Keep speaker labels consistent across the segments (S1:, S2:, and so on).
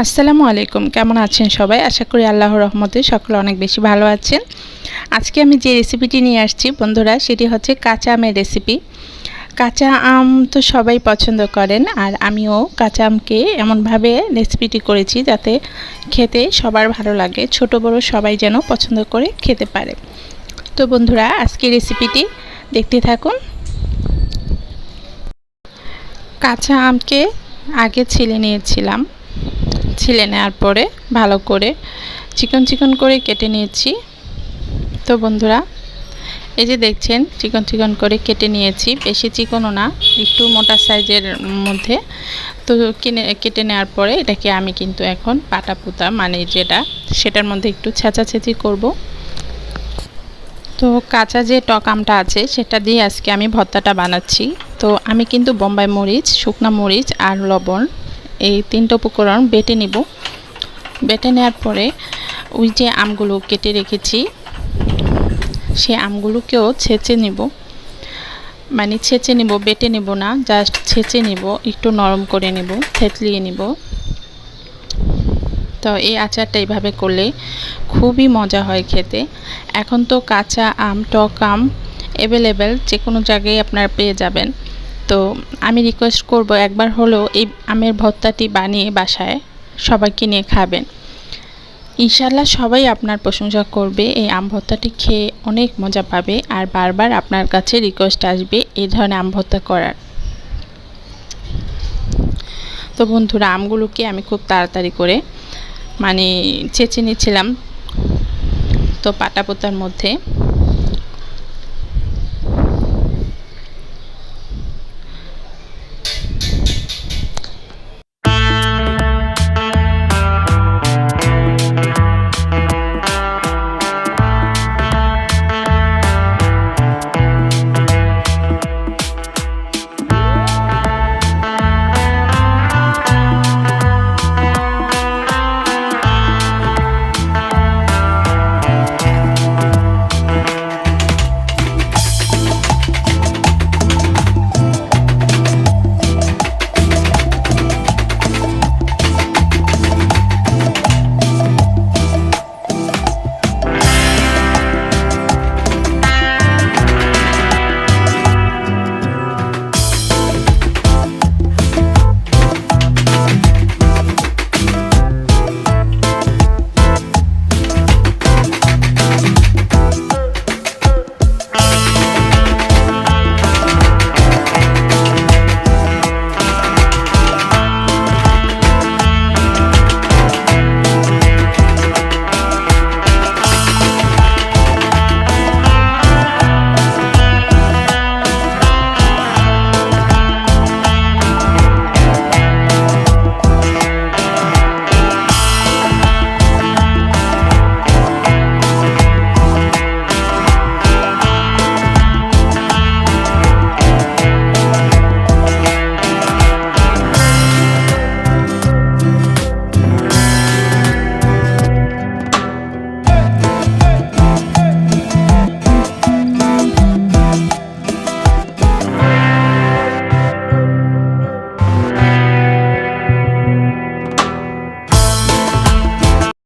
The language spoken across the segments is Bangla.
S1: আসসালামু আলাইকুম। কেমন আছেন সবাই? আশা করি আল্লাহর রহমতে সকলে অনেক বেশি ভালো আছেন। আজকে আমি যে রেসিপিটি নিয়ে আসছি বন্ধুরা, সেটি হচ্ছে কাঁচা আমের রেসিপি কাঁচা আম তো সবাই পছন্দ করেন, আর আমিও কাঁচা আমকে এমনভাবে রেসিপিটি করেছি যাতে খেতে সবার ভালো লাগে, ছোট বড় সবাই যেন পছন্দ করে খেতে পারে। তো বন্ধুরা আজকে রেসিপিটি দেখতে থাকুন। কাঁচা আমকে আগে ছিলে নিয়েছিলাম। ছিলে নেওয়ার পরে ভালো করে চিকন চিকন করে কেটে নিয়েছি। তো বন্ধুরা, এই যে দেখছেন, চিকন চিকন করে কেটে নিয়েছি। বেশি চিকনও না, একটু মোটা সাইজের মধ্যে। তো কিনে, কেটে নেওয়ার পরে এটাকে আমি কিন্তু এখন পাটা পুতা মানে যেটা, সেটার মধ্যে একটু ছেঁচাছেঁচি করব। তো কাঁচা যে টক আমটা আছে, সেটা দিয়ে আজকে আমি ভর্তাটা বানাচ্ছি। তো আমি কিন্তু বোম্বাই মরিচ, শুকনা মরিচ আর লবণ এই তিনটা উপকরণ বেটে নিব। বেটে নেওয়ার পরে ওই যে আমগুলো কেটে রেখেছি, সে আমগুলোকেও ছেঁচে নিব। মানে ছেঁচে নিব, বেটে নিব না জাস্ট ছেঁচে নিব, একটু নরম করে নিব, থেতলিয়ে নিব। তো এই আচারটা এইভাবে করলে খুবই মজা হয় খেতে। এখন তো কাঁচা আম, টক আম অ্যাভেলেবেল যে কোনো জায়গায় আপনারা পেয়ে যাবেন। তো আমি রিকোয়েস্ট করব একবার হলেও এই আমের ভর্তাটি বানিয়ে বাসায় সবাইকে নিয়ে খাবেন। ইনশাল্লাহ সবাই আপনার প্রশংসা করবে, এই আম ভর্তাটি খেয়ে অনেক মজা পাবে আর বারবার আপনার কাছে রিকোয়েস্ট আসবে এই ধরনের আম ভর্তা করার। তো বন্ধুরা, আমগুলোকে আমি খুব তাড়াতাড়ি করে মানে চেঁচে নিচ্ছিলাম তো পাটা পোতার মধ্যে।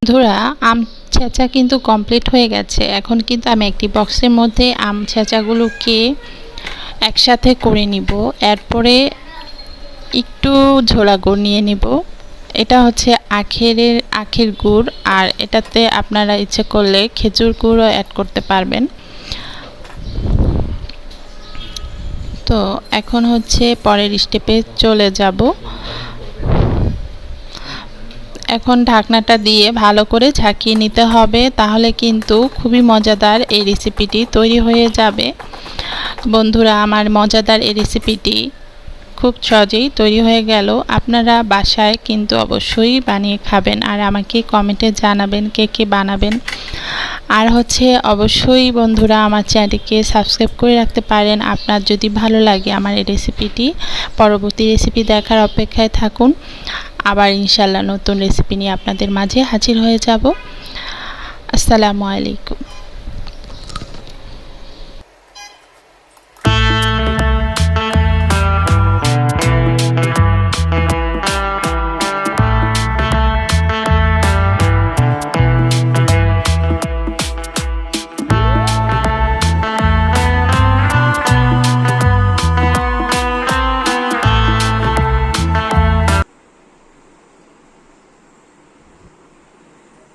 S1: বন্ধুরা, আম ছেঁচা কিন্তু কমপ্লিট হয়ে গেছে। এখন কিন্তু আমি একটি বক্সের মধ্যে আম ছেঁচাগুলোকে একসাথে করে নিব। এরপরে একটু ঝোলা গুড় নিয়ে নিব। এটা হচ্ছে আখের আখের গুড়, আর এটাতে আপনারা ইচ্ছে করলে খেজুর গুঁড়ও অ্যাড করতে পারবেন। তো এখন হচ্ছে পরের স্টেপে চলে যাব। এখন ঢাকনাটা দিয়ে ভালো করে ঝাঁকিয়ে নিতে হবে, তাহলে কিন্তু খুবই মজাদার এই রেসিপিটি তৈরি হয়ে যাবে। বন্ধুরা, আমার মজাদার এই রেসিপিটি খুব সহজেই তৈরি হয়ে গেল। আপনারা বাসায় কিন্তু অবশ্যই বানিয়ে খাবেন আর আমাকে কমেন্টে জানাবেন কে কে বানাবেন। আর হচ্ছে, অবশ্যই বন্ধুরা, আমার চ্যানেলটিকে সাবস্ক্রাইব করে রাখতে পারেন। আপনার যদি ভালো লাগে আমার এই রেসিপিটি পরবর্তী রেসিপি দেখার অপেক্ষায় থাকুন। আবার ইনশাল্লাহ নতুন রেসিপি নিয়ে আপনাদের মাঝে হাজির হয়ে যাব। আসসালামু আলাইকুম।